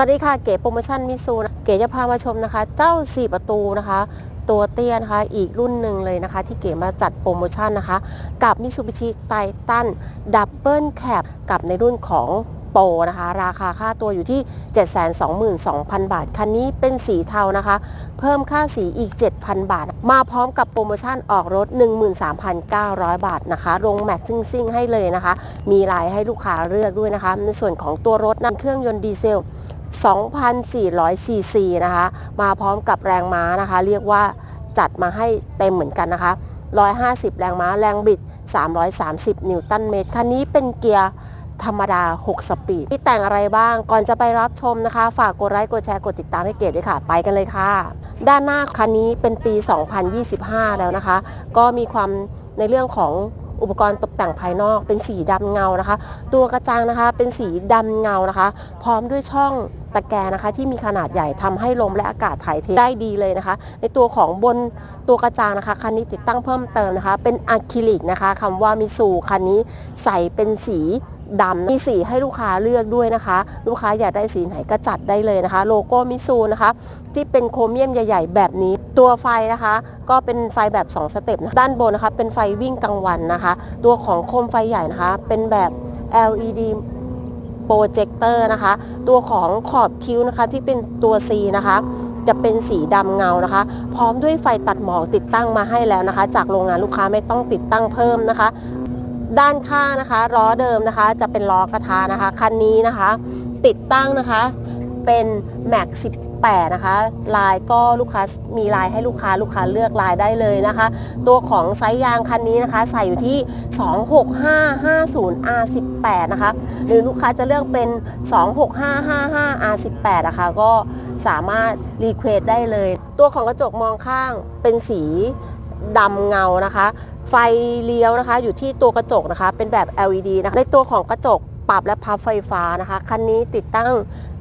วัสดีค่ะเก๋โปรโมชั่นมิซูนะเก๋จะพามาชมนะคะ เจ้า 4 ประตูนะคะ ตัวเตี้ยนะคะ อีกรุ่นหนึ่งเลยนะคะ ที่เก๋มาจัดโปรโมชั่นนะคะ กับ Mitsubishi Titan Double Cab กับในรุ่นของโปนะคะ ราคาค่าตัวอยู่ที่ 722,000 บาท คันนี้เป็นสีเทานะคะ เพิ่มค่าสีอีก 7,000 บาท มาพร้อมกับโปรโมชั่นออกรถ 13,900 บาทนะคะลงแม็กซิ่งซิ่งให้เลยนะคะ มีลายให้ลูกค้าเลือกด้วยนะคะ ในส่วนของตัวรถนั้นเครื่องยนต์ดีเซล 2,400ซีซีนะคะ มาพร้อมกับแรงม้านะคะ เรียกว่าจัดมาให้เต็มเหมือนกันนะคะ 150 แรงม้าแรงบิด 330 นิวตันเมตร คันนี้เป็นเกียร์ธรรมดา 6 สปีด ที่แต่งอะไรบ้าง ก่อนจะไปรับชมนะคะ ฝากกดไลค์ กดแชร์ กดติดตามให้เก๋ด้วยค่ะ ไปกันเลยค่ะ ด้านหน้าคันนี้เป็นปี 2025 แล้วนะคะ ก็มีความในเรื่องของอุปกรณ์ตกแต่งภายนอกเป็นสีดำเงานะคะ ตัวกระจังนะคะเป็นสีดำเงานะคะ พร้อมด้วยช่อง ตะแกรงนะคะ ที่มีขนาดใหญ่ทำให้ลมและอากาศถ่ายเทได้ดีเลยนะคะ ในตัวของบนตัวกระจังนะคะคันนี้ติดตั้งเพิ่มเติมนะคะ เป็นอะคริลิกนะคะคำว่ามิซูคันนี้ใส่เป็นสีดำมีสีให้ลูกค้าเลือกด้วยนะคะ ลูกค้าอยากได้สีไหนก็จัดได้เลยนะคะ โลโก้มิซูนะคะ ที่เป็นโครเมียมใหญ่ ๆ แบบนี้ ตัวไฟนะคะ ก็เป็นไฟแบบ 2 สเต็ปนะด้านบนนะคะ เป็นไฟวิ่งกลางวันนะคะ ตัวของโคมไฟใหญ่นะคะ เป็นแบบ LED โปรเจคเตอร์นะคะ ตัวของขอบคิ้วนะคะที่เป็นตัว C นะคะ จะเป็นสีดำเงานะคะ พร้อมด้วยไฟตัดหมอกติดตั้งมาให้แล้วนะคะ จากโรงงานลูกค้าไม่ต้องติดตั้งเพิ่มนะคะ ด้านข้างนะคะล้อเดิมนะคะ จะเป็นล้อกระทะนะคะคันนี้นะคะ ติดตั้งนะคะเป็น Max 18 นะคะลายก็ลูกค้ามีลายให้ลูกค้าลูกค้าเลือกลายได้เลยนะคะ ตัวของไซส์ยางคันนี้นะคะ ใส่อยู่ที่ 26550 R18 นะคะ หรือลูกค้าจะเลือกเป็น 26555 R18 นะคะ ก็สามารถรีเควสได้เลย ตัวของกระจกมองข้างเป็นสีดำเงานะคะ ไฟเลี้ยวนะคะ อยู่ที่ตัวกระจกนะคะ เป็นแบบ LED นะคะในตัวของกระจกปรับและพับไฟฟ้านะคะ คันนี้ติดตั้ง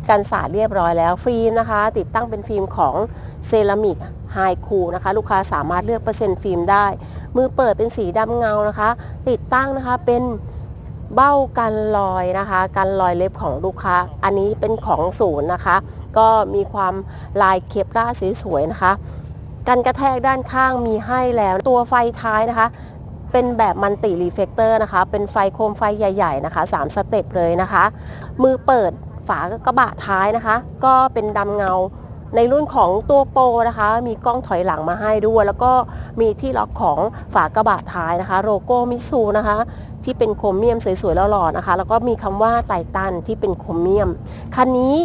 กันสาดเรียบร้อยแล้วฟิล์มนะคะ ติดตั้งเป็นฟิล์มของเซรามิกไฮคูนะคะ ลูกค้าสามารถเลือกเปอร์เซ็นต์ฟิล์มได้ มือเปิดเป็นสีดำเงานะคะ ติดตั้งนะคะเป็นเบ้ากันรอยนะคะกันรอยเล็บของลูกค้า อันนี้เป็นของศูนย์นะคะ ก็มีความลายเคปล่าสวยๆนะคะกันกระแทกด้านข้างมีให้แล้วตัวไฟท้ายนะคะ เป็นแบบมันติรีเฟกเตอร์นะคะ เป็นไฟโคมไฟใหญ่ ๆ นะคะ 3 สเต็ปเลยนะคะ มือเปิด ฝากระบะท้ายนะคะ ก็เป็นดำเงาในรุ่นของตัวโปรนะคะ มีกล้องถอยหลังมาให้ด้วย แล้วก็มีที่ล็อกของฝากระบะท้ายนะคะ โลโก้มิซูนะคะ ที่เป็นโครเมียมสวยๆแล้วหล่อนะคะ แล้วก็มีคำว่าไททันที่เป็นโครเมียม คันนี้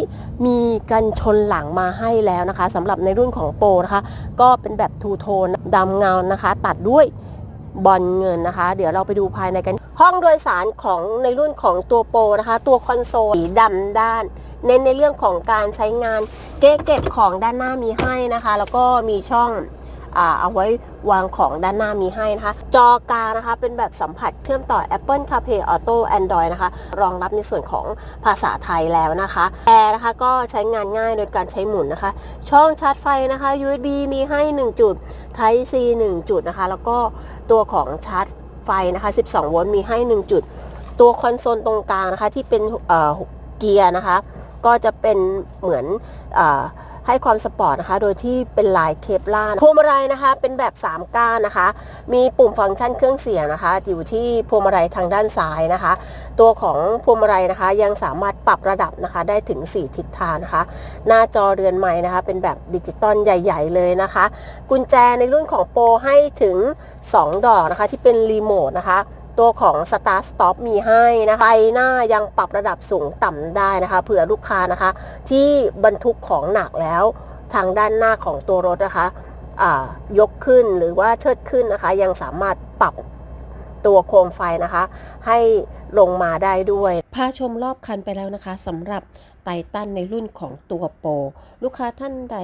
มีกันชนหลังมาให้แล้วนะคะสำหรับในรุ่นของโปรนะคะ ก็เป็นแบบทูโทนดำเงานะคะ ตัดด้วยบอลเงินนะคะ เดี๋ยวเราไปดูภายในกัน ห้องโดยสารของในรุ่นของตัวโปรนะคะ ตัวคอนโซลสีดำด้าน เน้นในเรื่องของการใช้งานเก๊เก็บของด้านหน้ามีให้นะคะ แล้วก็มีช่องอเอาไว้วางของด้านหน้ามีให้นะคะ จอกลางนะคะ เป็นแบบสัมผัสเชื่อมต่อ Apple CarPlay Auto Android นะคะ รองรับในส่วนของภาษาไทยแล้วนะคะแอร์นะคะก็ใช้งานง่ายโดยการใช้หมุนนะคะ ช่องชาร์จไฟนะคะ USB มีให้ 1 จุด Type C 1 จุดนะคะ แล้วก็ตัวของชาร์จ ไฟนะคะ 12 โวลต์มีให้ 1 จุด ตัวคอนโซลตรงกลางนะคะที่เป็นเอ่อเกียร์นะคะ ก็จะเป็นเหมือนอให้ความสปอร์ตนะคะ โดยที่เป็นลายเคปล่าพวงมาลัยนะคะ เป็นแบบ 3 ก้านนะคะ มีปุ่มฟังก์ชันเครื่องเสียงนะคะ อยู่ที่พวงมาลัยทางด้านซ้ายนะคะ ตัวของพวงมาลัยนะคะ ยังสามารถปรับระดับนะคะ ได้ถึง 4 ทิศทางนะคะ หน้าจอเรือนใหม่นะคะ เป็นแบบดิจิตอลใหญ่ ๆ เลยนะคะ กุญแจในรุ่นของโปรให้ถึง 2 ดอกนะคะ ที่เป็นรีโมทนะคะ ตัวของ Start Stop มีให้นะคะไฟหน้ายังปรับระดับสูงต่ำได้นะคะ เผื่อลูกค้านะคะ ที่บรรทุกของหนักแล้วทางด้านหน้าของตัวรถนะคะยกขึ้นหรือว่าเชิดขึ้นนะคะ ยังสามารถปรับตัวโคมไฟนะคะ ให้ลงมาได้ด้วยพาชมรอบคันไปแล้วนะคะสำหรับ ไททันในรุ่นของตัวโปร ลูกค้าท่านใด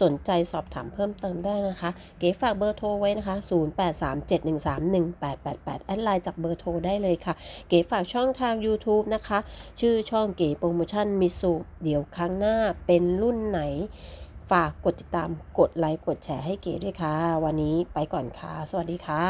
สนใจสอบถามเพิ่มเติมได้นะคะ เก๋ฝากเบอร์โทรไว้นะคะ 0837131888 แอดไลน์จากเบอร์โทรได้เลยค่ะ เก๋ฝากช่องทาง YouTube นะคะ ชื่อช่องเก๋โปรโมชั่นมิสุเดี๋ยวครั้งหน้าเป็นรุ่นไหน ฝากกดติดตามกดไลค์กดแชร์ให้เก๋ด้วยค่ะ วันนี้ไปก่อนค่ะ สวัสดีค่ะ